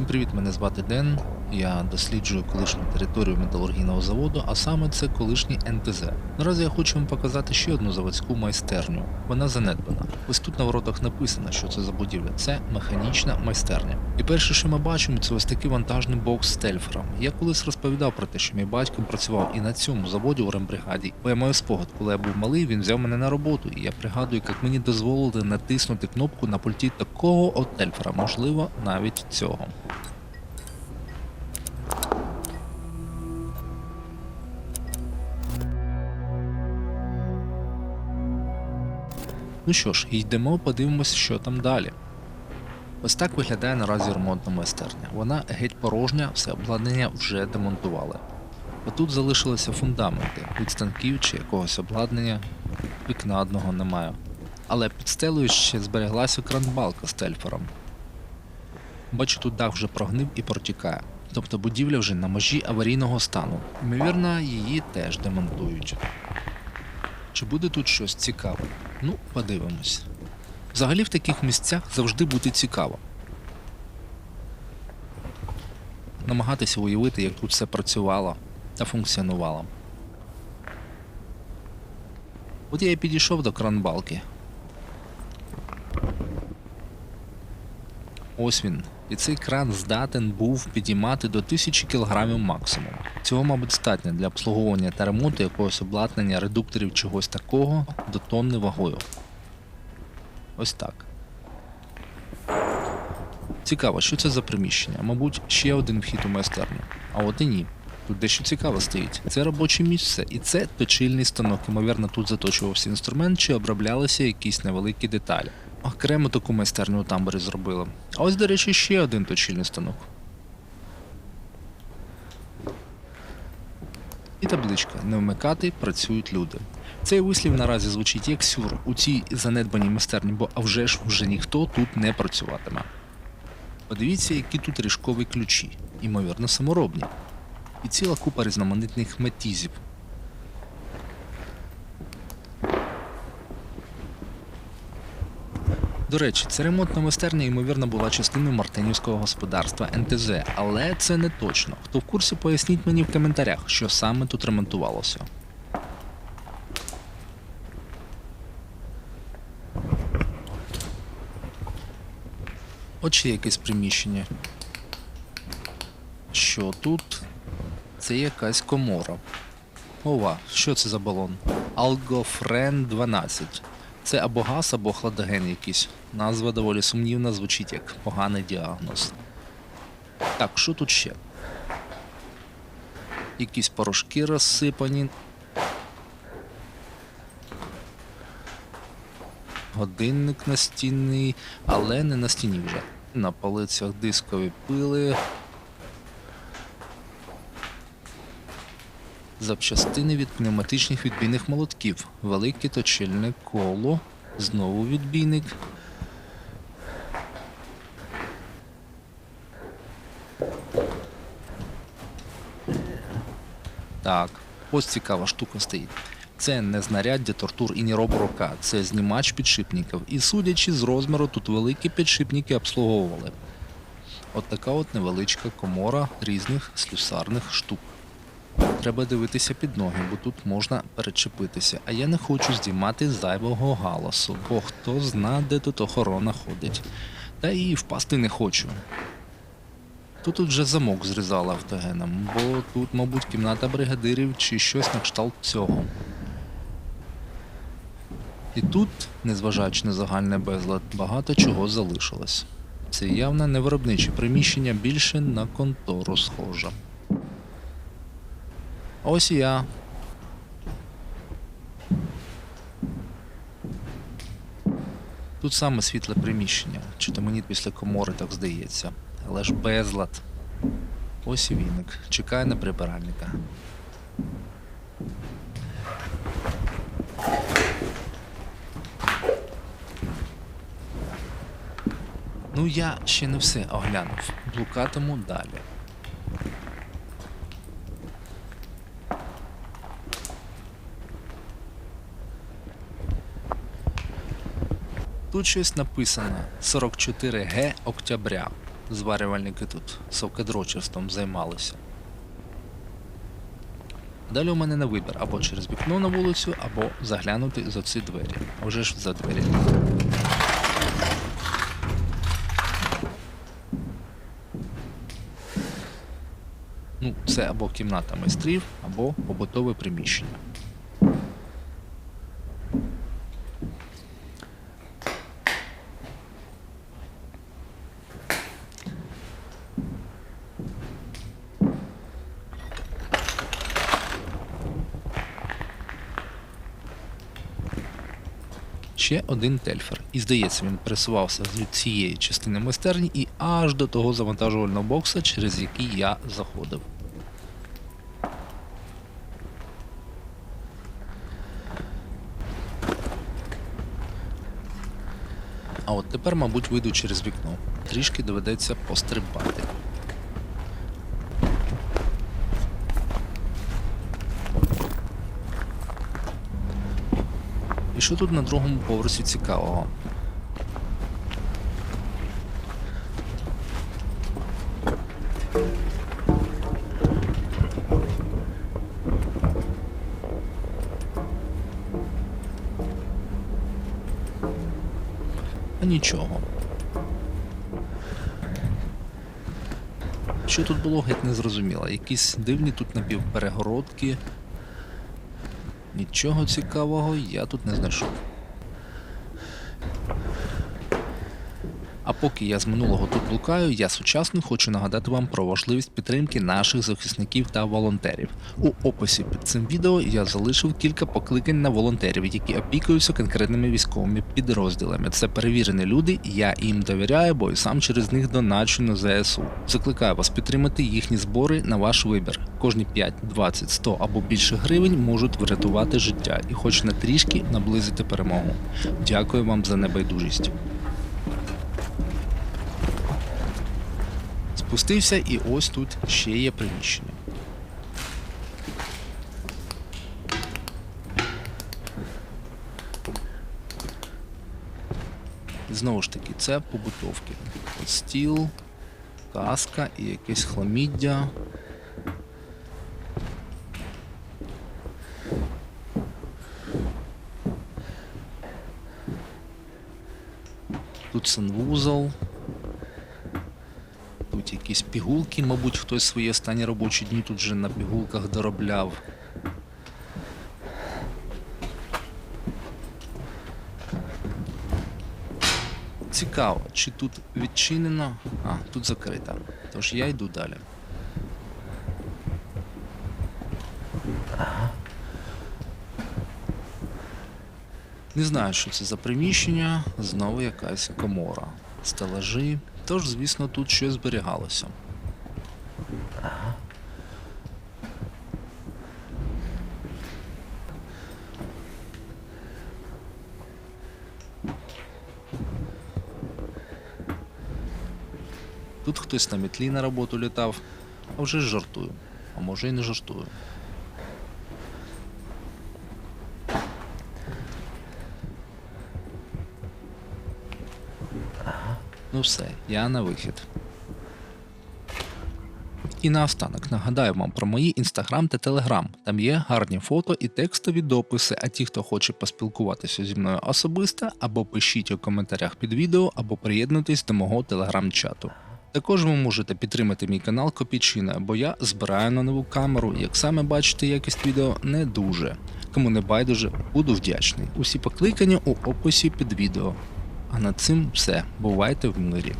привіт! Мене звати Ден. Я досліджую колишню територію металургійного заводу, а саме це колишній НТЗ. Наразі я хочу вам показати ще одну заводську майстерню. Вона занедбана. Ось тут на воротах написано, що це за будівля. Це механічна майстерня. І перше, що ми бачимо, це ось такий вантажний бокс з тельфером. Я колись розповідав про те, що мій батько працював і на цьому заводі у рембригаді. Бо я маю спогад, коли я був малий, він взяв мене на роботу, і я пригадую, як мені дозволили натиснути кнопку на пульті такого от тельфера, можливо, навіть цього. Ну що ж, йдемо, подивимось, що там далі. Ось так виглядає наразі ремонтна майстерня. Вона геть порожня, все обладнання вже демонтували. Отут залишилися фундаменти від станків чи якогось обладнання, вікна одного немає. Але під стелею ще збереглася кранбалка з тельфером. Бачу, тут дах вже прогнив і протікає. Тобто будівля вже на межі аварійного стану. Ймовірно, її теж демонтують. Чи буде тут щось цікаве? Ну, подивимось. Взагалі в таких місцях завжди буде цікаво. Намагатися уявити, як тут все працювало та функціонувало. От я і підійшов до кранбалки. Ось він. І цей кран здатен був підіймати до 1000 кг максимум. Цього, мабуть, достатньо для обслуговування та ремонту якогось обладнання, редукторів чогось такого до тонни вагою. Ось так. Цікаво, що це за приміщення? Мабуть, ще один вхід у майстерню. А от і ні. Тут дещо цікаве стоїть. Це робоче місце, і це точильний станок. Ймовірно, тут заточувався інструмент чи оброблялися якісь невеликі деталі. Окремо таку майстерню у тамбурі зробили. А ось, до речі, ще один точильний станок. І табличка не вмикати, працюють люди. Цей вислів наразі звучить як сюр у цій занедбаній майстерні, бо а вже ж вже ніхто тут не працюватиме. Подивіться, які тут ріжкові ключі, ймовірно, саморобні. І ціла купа різноманітних метізів. До речі, ця ремонтна майстерня, ймовірно, була частиною мартинівського господарства НТЗ, але це не точно. Хто в курсі, поясніть мені в коментарях, що саме тут ремонтувалося. От якесь приміщення. Що тут? Це якась комора. Ова, що це за балон? Алгофрен 12. Це або газ, або хладоген якийсь. Назва доволі сумнівна, звучить як поганий діагноз. Так, що тут ще? Якісь порошки розсипані. Годинник настінний, але не на стіні вже. На полицях дискові пили. Запчастини від пневматичних відбійних молотків. Велике точильне коло. Знову відбійник. Так, ось цікава штука стоїть. Це не знаряддя тортур і не роборока, це знімач підшипників. І судячи з розміру, тут великі підшипники обслуговували. От така от невеличка комора різних слюсарних штук. Треба дивитися під ноги, бо тут можна перечепитися. А я не хочу здіймати зайвого галасу, бо хто зна, де тут охорона ходить. Та і впасти не хочу. Тут тут вже замок зрізали автогеном, бо тут, мабуть, кімната бригадирів чи щось на кшталт цього. І тут, незважаючи на загальний безлад, багато чого залишилось. Це явно не виробниче приміщення, більше на контору схоже. Ось і я. Тут саме світле приміщення, чи то мені після комори так здається. Але ж безлад. Ось і віник. Чекає на прибиральника. Ну я ще не все оглянув. Блукатиму далі. Тут щось написано 44Г Октября. зварювальники тут совкадрочерством займалися. Далі у мене на вибір або через вікно на вулицю, або заглянути за ці двері. А вже ж за двері. Ну, це або кімната майстрів, або побутове приміщення. Ще один тельфер. І здається, він пересувався з цієї частини майстерні і аж до того завантажувального бокса, через який я заходив. А от тепер, мабуть, вийду через вікно. Трішки доведеться пострибати. Що тут на другому поверсі цікавого? А нічого. Що тут було геть не зрозуміло. Якісь дивні тут напівперегородки. Нічого цікавого я тут не знайшов. А поки я з минулого тут блукаю, я сучасно хочу нагадати вам про важливість підтримки наших захисників та волонтерів. У описі під цим відео я залишив кілька покликань на волонтерів, які опікуються конкретними військовими підрозділами. Це перевірені люди, я їм довіряю, бо і сам через них доначу на ЗСУ. Закликаю вас підтримати їхні збори на ваш вибір. Кожні 5, 20, 100 або більше гривень можуть врятувати життя і хоч на трішки наблизити перемогу. Дякую вам за небайдужість. Спустився і ось тут ще є приміщення. Знову ж таки, це побутовки. От стіл, каска і якесь хламіддя. Тут санвузол. Тут якісь пігулки, мабуть, хтось свої останні робочі дні тут вже на пігулках доробляв. Цікаво, чи тут відчинено. А, тут закрита. Тож я йду далі. Не знаю, що це за приміщення, знову якась комора. Стелажі. Тож, звісно, тут щось зберігалося. Тут хтось на метлі на роботу літав, а вже жартую. А може і не жартую. Ну все, я на вихід. І наостанок нагадаю вам про мої інстаграм та телеграм. Там є гарні фото і текстові дописи. А ті, хто хоче поспілкуватися зі мною особисто, або пишіть у коментарях під відео, або приєднуйтесь до мого телеграм-чату. Також ви можете підтримати мій канал Копійчина, бо я збираю на нову камеру. Як саме бачите, якість відео не дуже. Кому не байдуже, буду вдячний. Усі покликання у описі під відео. А на цим все. Бувайте в мирі.